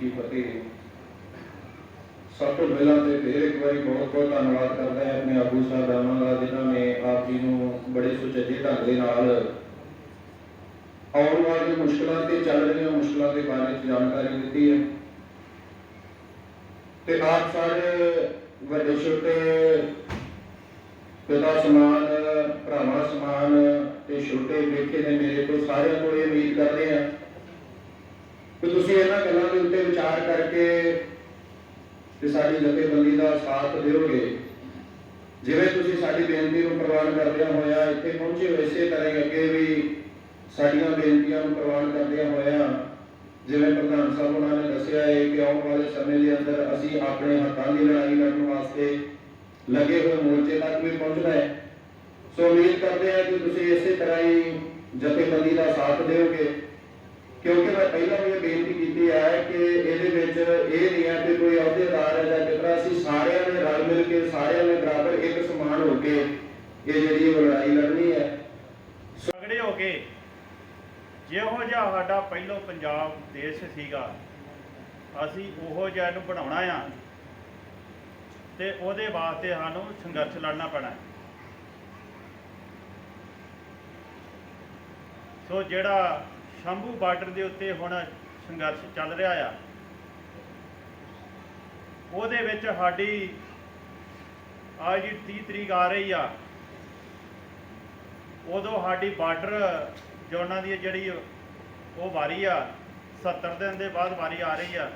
ਕੀ ਫਤਿਹ ਸਭ ਤੋਂ ਪਹਿਲਾਂ ਤੇ ਫਿਰ ਇੱਕ ਵਾਰੀ ਬਹੁਤ ਬਹੁਤ ਧੰਨਵਾਦ ਕਰਦਾ ਹਾਂ ਆਪਣੇ ਆਗੂ ਸਾਹਿਬਾਨਾਂ ਦਾ, ਜਿਨ੍ਹਾਂ ਨੇ ਆਪ ਜੀ ਨੂੰ ਬੜੇ ਸੁਚੱਜੇ ਢੰਗ ਦੇ ਨਾਲ ਆਉਣ ਵਾਲੀਆਂ ਮੁਸ਼ਕਲਾਂ ਤੇ ਚੱਲ ਰਹੀਆਂ ਮੁਸ਼ਕਲਾਂ ਦੇ ਬਾਰੇ ਜਾਣਕਾਰੀ ਦਿੱਤੀ ਹੈ। ਤੇ ਆਪ ਸਾਰੇ ਵੱਡੇ ਛੋਟੇ ਪਿਤਾ ਸਮਾਨ, ਭਰਾਵਾਂ ਸਮਾਨ ਤੇ ਛੋਟੇ ਬੇਟੇ ਨੇ ਮੇਰੇ ਤੋਂ ਸਾਰਿਆਂ ਕੋਲ ਇਹ ਉਮੀਦ ਕਰਦੇ ਆ ਕਿ ਤੁਸੀਂ ਇਹਨਾਂ ਗੱਲਾਂ ਦੇ ਉੱਤੇ ਵਿਚਾਰ ਕਰਕੇ ਤੇ ਸਾਡੀ ਜਥੇਬੰਦੀ ਦਾ ਸਾਥ ਦਿਓਗੇ। ਜਿਵੇਂ ਤੁਸੀਂ ਸਾਡੀ ਬੇਨਤੀ ਨੂੰ ਪ੍ਰਵਾਨ ਕਰਦਿਆਂ ਹੋਇਆ ਇੱਥੇ ਪਹੁੰਚੇ ਹੋ, ਇਸੇ ਤਰ੍ਹਾਂ ਹੀ ਅੱਗੇ ਵੀ ਸਾਡੀਆਂ ਬੇਨਤੀਆਂ ਨੂੰ ਪ੍ਰਵਾਨ ਕਰਦਿਆਂ ਹੋਇਆ ਜਿਵੇਂ ਪ੍ਰਧਾਨ ਸਾਹਿਬ ਉਹਨਾਂ ਨੇ ਦੱਸਿਆ ਹੈ ਕਿ ਆਉਣ ਵਾਲੇ ਸਮੇਂ ਦੇ ਅੰਦਰ ਅਸੀਂ ਆਪਣੇ ਹੱਕਾਂ ਦੀ ਲੜਾਈ ਲੜਨ ਵਾਸਤੇ ਲੱਗੇ ਹੋਏ ਮੋਰਚੇ ਤੱਕ ਵੀ ਪਹੁੰਚਣਾ ਹੈ। ਸੋ ਉਮੀਦ ਕਰਦੇ ਹਾਂ ਕਿ ਤੁਸੀਂ ਇਸੇ ਤਰ੍ਹਾਂ ਹੀ ਜਥੇਬੰਦੀ ਦਾ ਸਾਥ ਦਿਓਗੇ। ਕਿਉਂਕਿ ਮੈਂ ਪਹਿਲਾਂ ਵੀ ਇਹ ਬੇਨਤੀ ਕੀਤੀ ਹੈ ਕਿ ਇਹਦੇ ਵਿੱਚ ਇਹ ਨਹੀਂ ਹੈ ਕਿ ਕੋਈ ਅਹੁਦੇਦਾਰ ਹੈ ਜਾਂ ਕਿਤਰਾ ਅਸੀਂ ਸਾਰਿਆਂ ਨੇ ਰਲ ਮਿਲ ਕੇ, ਸਾਰਿਆਂ ਨੇ ਬਰਾਬਰ ਇੱਕ ਸਮਾਨ ਹੋ ਕੇ ਇਹ ਜਿਹੜੀ ਲੜਾਈ ਲੜਨੀ ਹੈ। ਤਗੜੇ ਹੋ ਕੇ, ਜਿਹੋ ਜਿਹਾ ਸਾਡਾ ਪਹਿਲੋਂ ਪੰਜਾਬ ਦੇਸ਼ ਸੀਗਾ, ਅਸੀਂ ਉਹੋ ਜਿਹਾ ਨੂੰ ਬਣਾਉਣਾ ਆ ਤੇ ਉਹਦੇ ਵਾਸਤੇ ਸਾਨੂੰ ਸੰਘਰਸ਼ ਲੜਨਾ ਪੈਣਾ। ਸੋ ਜਿਹੜਾ ਸ਼ੰਭੂ ਬਾਰਡਰ ਦੇ ਉੱਤੇ ਹੁਣ ਸੰਘਰਸ਼ ਚੱਲ ਰਿਹਾ ਆ। ਉਹਦੇ ਵਿੱਚ ਸਾਡੀ ਆ ਜੀ 30 ਤਰੀਕ ਆ ਰਹੀ ਆ, ਉਦੋਂ ਸਾਡੀ ਬਾਰਡਰ ਜ਼ੋਨਾਂ ਦੀ ਜਿਹੜੀ ਉਹ ਵਾਰੀ ਆ 70 ਦਿਨ ਦੇ ਬਾਅਦ ਵਾਰੀ ਆ ਰਹੀ ਆ।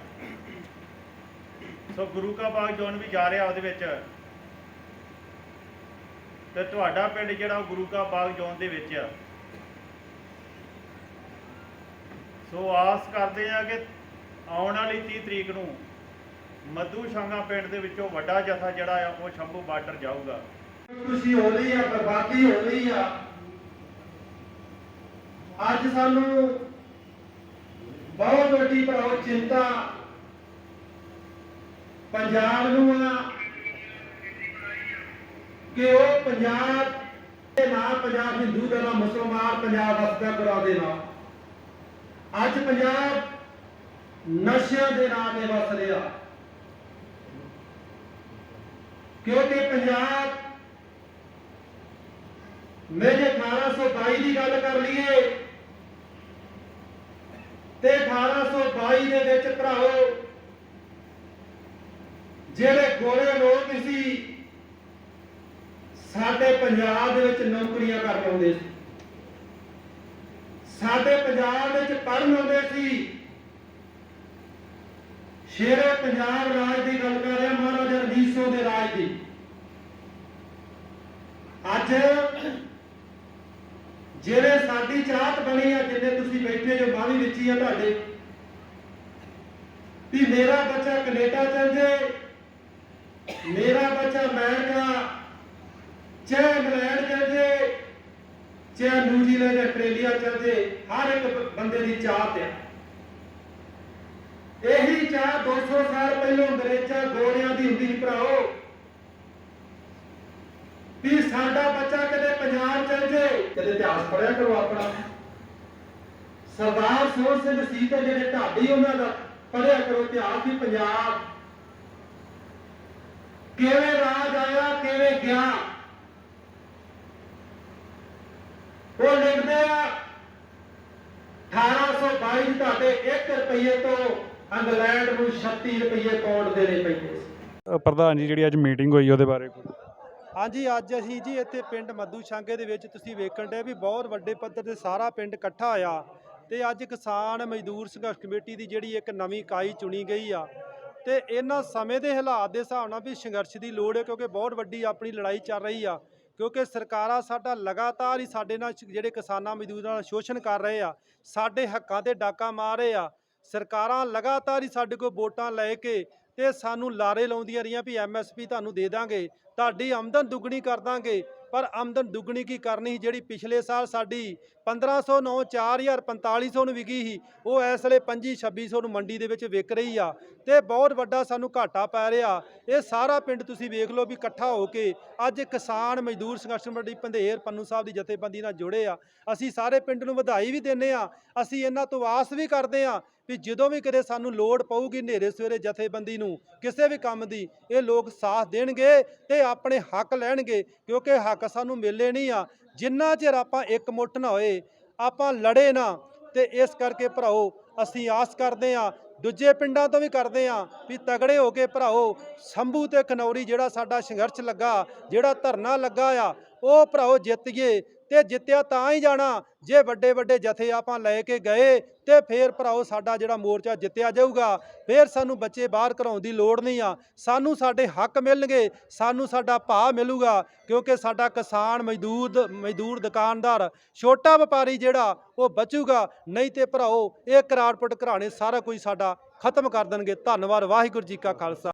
ਸੋ ਗੁਰੂ ਕਾ ਬਾਗ ਜ਼ੋਨ ਵੀ ਜਾ ਰਿਹਾ ਉਹਦੇ ਵਿੱਚ। ਤੇ ਤੁਹਾਡਾ ਪਿੰਡ ਜਿਹੜਾ ਉਹ ਗੁਰੂ ਕਾ ਬਾਗ ਜ਼ੋਨ ਦੇ ਵਿੱਚ ਆ। ਸੋ ਆਸ ਕਰਦੇ ਆ ਕਿ ਆਉਣ ਵਾਲੀ 30 ਤਰੀਕ ਨੂੰ ਮੱਧੂ ਸ਼ਾਂਗਾ ਪਿੰਡ ਦੇ ਵਿੱਚੋਂ ਵੱਡਾ ਜਥਾ ਜਿਹੜਾ ਆ, ਉਹ ਸ਼ੰਭੂ ਬਾਰਡਰ ਜਾਊਗਾ। ਖੁਸ਼ੀ ਹੋ ਰਹੀ ਆ ਬਰਬਾਦੀ ਹੋ ਰਹੀ ਆ। ਅੱਜ ਸਾਨੂੰ ਬਹੁਤ ਵੱਡੀ ਭਰਾਓ ਚਿੰਤਾ ਪੰਜਾਬ ਨੂੰ ਆ ਕਿ ਉਹ ਪੰਜਾਬ ਦੇ ਨਾਲ ਪੰਜਾਬ ਹਿੰਦੂ ਦਾ ਨਾਮ ਮੁਸਲਮਾਨ ਪੰਜਾਬ ਵਸਦਾ ਕਰਾ ਦੇ ਨਾਲ ਅੱਜ ਪੰਜਾਬ ਨਸ਼ਿਆਂ ਦੇ ਨਾਂ ਤੇ ਵਸ ਰਿਹਾ। ਕਿਉਂਕਿ ਪੰਜਾਬ ਮੈਂ ਜੇ 1822 ਦੀ ਗੱਲ ਕਰ ਲਈਏ ਤੇ 1822 ਦੇ ਵਿੱਚ ਭਰਾਓ ਜਿਹੜੇ ਗੋਰੇ ਲੋਕ ਸੀ, ਸਾਡੇ ਪੰਜਾਬ ਦੇ ਵਿੱਚ ਨੌਕਰੀਆਂ ਕਰ ਆਉਂਦੇ ਸੀ। ਸਾਡੇ ਪੰਜਾਬ ਵਿੱਚ ਪੜ੍ਹਨ ਆਉਂਦੇ ਸੀ। ਸ਼ੇਰੇ ਪੰਜਾਬ ਰਾਜ ਦੀ ਗੱਲ ਕਰ ਰਿਹਾ ਮਹਾਰਾਜਾ ਰਣਜੀਤ ਸਿੰਘ ਦੇ ਰਾਜ ਦੀ। ਅੱਜ ਜਿਹੜੇ ਸਾਡੀ ਚਾਹਤ ਬਣੀ ਆ, ਜਿੰਨੇ ਤੁਸੀਂ ਬੈਠੇ ਜੋ ਬਾਣੀ ਵਿੱਚ ਹੀ ਆ ਤੁਹਾਡੇ, ਵੀ ਮੇਰਾ ਬੱਚਾ ਕੈਨੇਡਾ ਚਲ ਜੇ, ਮੇਰਾ ਬੱਚਾ ਅਮਰੀਕਾ, ਚਾਹੇ ਇੰਗਲੈਂਡ ਚਲ ਜੇ ਚਾਹੇ ਨਿਊਜ਼ੀਲੈਂਡ ਆਸਟ੍ਰੇਲੀਆ ਚਲ ਜੇ ਹਰ ਇੱਕ ਬੰਦੇ ਦੀ ਚਾਹਤ ਆ। ਇਹੀ ਚਾਹ 200 ਸਾਲ ਪਹਿਲਾਂ ਅੰਗਰੇਜ਼ਾਂ ਗੋਰਿਆਂ ਦੀ ਹੁੰਦੀ ਸੀ, ਭਰਾਓ। ਵੀ ਸਾਡਾ ਬੱਚਾ ਕਦੇ ਪੰਜਾਬ ਚਲ ਜੇ, ਕਦੇ ਇਤਿਹਾਸ ਪੜਿਆ ਕਰੋ ਆਪਣਾ। ਸਰਦਾਰ ਸੋਹਣ ਸਿੰਘ ਸੀ ਤੇ ਜਿਹੜੇ ਢਾਡੀ ਉਹਨਾਂ ਦਾ ਪੜਿਆ ਕਰੋ ਇਤਿਹਾਸ ਵੀ ਪੰਜਾਬ। ਕਿਵੇਂ ਰਾਜ ਆਇਆ, ਕਿਵੇਂ ਗਿਆ। 75 ਰੁਪਏ ਤੋਂ ਇੰਗਲੈਂਡ ਨੂੰ 36 ਰੁਪਏ ਪਾਉਂਡ ਦੇਣੇ ਪੈਂਦੇ ਸੀ। ਪ੍ਰਧਾਨ ਜੀ ਜਿਹੜੀ ਅੱਜ ਮੀਟਿੰਗ ਹੋਈ ਉਹਦੇ ਬਾਰੇ ਕੁਝ ਹਾਂਜੀ ਅੱਜ ਅਸੀਂ ਜੀ ਇੱਥੇ ਪਿੰਡ ਮੱਧੂ ਛਾਂਗੇ ਦੇ ਵਿੱਚ ਤੁਸੀਂ ਵੇਖਣ ਦੇ ਵੀ ਬਹੁਤ ਵੱਡੇ ਪੱਧਰ ਤੇ ਸਾਰਾ ਪਿੰਡ ਇਕੱਠਾ ਹੋਇਆ ਤੇ ਅੱਜ ਕਿਸਾਨ ਮਜ਼ਦੂਰ ਸੰਘਰਸ਼ ਕਮੇਟੀ ਦੀ ਜਿਹੜੀ ਇੱਕ ਨਵੀਂ ਇਕਾਈ ਚੁਣੀ ਗਈ ਆ ਤੇ ਇਹਨਾਂ ਸਮੇਂ ਦੇ ਹਾਲਾਤ ਦੇ ਹਿਸਾਬ ਨਾਲ ਵੀ ਸੰਘਰਸ਼ ਦੀ ਲੋੜ ਹੈ ਕਿਉਂਕਿ ਬਹੁਤ ਵੱਡੀ ਆਪਣੀ ਲੜਾਈ ਚੱਲ ਰਹੀ ਆ। ਕਿਉਂਕਿ ਸਰਕਾਰਾਂ ਸਾਡਾ ਲਗਾਤਾਰ ਹੀ ਸਾਡੇ ਨਾਲ ਜਿਹੜੇ ਕਿਸਾਨਾਂ ਮਜ਼ਦੂਰਾਂ ਨਾਲ ਸ਼ੋਸ਼ਣ ਕਰ ਰਹੇ ਆ, ਸਾਡੇ ਹੱਕਾਂ ਤੇ ਡਾਕਾ ਮਾਰ ਰਹੇ ਆ, ਸਰਕਾਰਾਂ ਲਗਾਤਾਰ ਹੀ ਸਾਡੇ ਕੋਲ ਵੋਟਾਂ ਲੈ ਕੇ ਤੇ ਸਾਨੂੰ ਲਾਰੇ ਲਾਉਂਦੀਆਂ ਰਹੀਆਂ ਵੀ ਐਮਐਸਪੀ ਤੁਹਾਨੂੰ ਦੇ ਦਾਂਗੇ, ਤੁਹਾਡੀ ਆਮਦਨ ਦੁੱਗਣੀ ਕਰ ਦਾਂਗੇ ਪਰ ਆਮਦਨ ਦੁੱਗਣੀ ਕੀ ਕਰਨੀ ਸੀ ਜਿਹੜੀ ਪਿਛਲੇ ਸਾਲ ਸਾਡੀ 1509 4000 4500 ਨੂੰ ਵਿਕੀ ਸੀ, ਉਹ ਇਸ ਵੇਲੇ 25 2600 ਨੂੰ ਮੰਡੀ ਦੇ ਵਿੱਚ ਵਿਕ ਰਹੀ ਆ ਤੇ ਬਹੁਤ ਵੱਡਾ ਸਾਨੂੰ ਘਾਟਾ ਪੈ ਰਿਹਾ। ਇਹ ਸਾਰਾ ਪਿੰਡ ਤੁਸੀਂ ਵੇਖ ਲਓ ਵੀ ਇਕੱਠਾ ਹੋ ਕੇ ਅੱਜ ਕਿਸਾਨ ਮਜ਼ਦੂਰ ਸੰਘਰਸ਼ ਮੰਡੀ ਪੰਧੇਰ ਪੰਨੂ ਸਾਹਿਬ ਦੀ ਜਥੇਬੰਦੀ ਨਾਲ ਜੁੜੇ ਆ। ਅਸੀਂ ਸਾਰੇ ਪਿੰਡ ਨੂੰ ਵਧਾਈ ਵੀ ਦਿੰਨੇ ਆ, ਅਸੀਂ ਇਹਨਾਂ ਤੋਂ ਆਸ ਵੀ ਕਰਦੇ ਆ ਵੀ ਜਦੋਂ ਵੀ ਕਿਤੇ ਸਾਨੂੰ ਲੋੜ ਪਊਗੀ ਹਨੇਰੇ ਸਵੇਰੇ ਜਥੇਬੰਦੀ ਨੂੰ, ਕਿਸੇ ਵੀ ਕੰਮ ਦੀ, ਇਹ ਲੋਕ ਸਾਥ ਦੇਣਗੇ ਤੇ ਆਪਣੇ ਹੱਕ ਲੈਣਗੇ, ਕਿਉਂਕਿ ਹੱਕ ਸਾਨੂੰ ਮਿਲੇ ਨਹੀਂ ਆ। ਜਿੰਨਾ ਚਿਰ ਆਪਾਂ ਇੱਕ ਮੁੱਠ ਨਾ ਹੋਏ, ਆਪਾਂ ਲੜੇ ਨਾ, ਤੇ ਇਸ ਕਰਕੇ ਭਰਾਓ, ਅਸੀਂ ਆਸ ਕਰਦੇ ਆ ਦੂਜੇ ਪਿੰਡਾਂ ਤੋਂ ਵੀ ਕਰਦੇ ਆ ਵੀ ਤਗੜੇ ਹੋ ਕੇ ਭਰਾਓ, ਸੰਭੂ ਤੇ ਖਨੌਰੀ ਜਿਹੜਾ ਸਾਡਾ ਸੰਘਰਸ਼ ਲੱਗਾ, ਜਿਹੜਾ ਧਰਨਾ ਲੱਗਾ ਆ, ਉਹ ਭਰਾਓ ਜਿੱਤੀਏ ਤੇ ਜਿੱਤਿਆ ਤਾਂ ਹੀ ਜਾਣਾ। ਜੇ ਵੱਡੇ ਵੱਡੇ ਜਥੇ ਆਪਾਂ ਲੈ ਕੇ ਗਏ ਤੇ ਫੇਰ ਭਰਾਓ ਸਾਡਾ ਜਿਹੜਾ ਮੋਰਚਾ ਜਿੱਤਿਆ ਜਾਊਗਾ, ਫੇਰ ਸਾਨੂੰ ਬੱਚੇ ਬਾਹਰ ਕਰਾਉਣ ਦੀ ਲੋੜ ਨਹੀਂ ਆ। ਸਾਨੂੰ ਸਾਡੇ ਹੱਕ ਮਿਲਣਗੇ, ਸਾਨੂੰ ਸਾਡਾ ਭਾਅ ਮਿਲੂਗਾ, ਕਿਉਂਕਿ ਸਾਡਾ ਕਿਸਾਨ ਮਜ਼ਦੂਰ ਮਜ਼ਦੂਰ ਦੁਕਾਨਦਾਰ, ਛੋਟਾ ਵਪਾਰੀ ਜਿਹੜਾ, ਉਹ ਬਚੂਗਾ। ਨਹੀਂ ਤੇ ਭਰਾਓ, ਇਹ ਕਰਾਰਪਟ ਘਰਾਣੇ ਸਾਰਾ ਕੁਝ ਸਾਡਾ ਖਤਮ ਕਰ ਦੇਣਗੇ। ਧੰਨਵਾਦ, ਵਾਹਿਗੁਰੂ ਜੀ ਕਾ ਖਾਲਸਾ।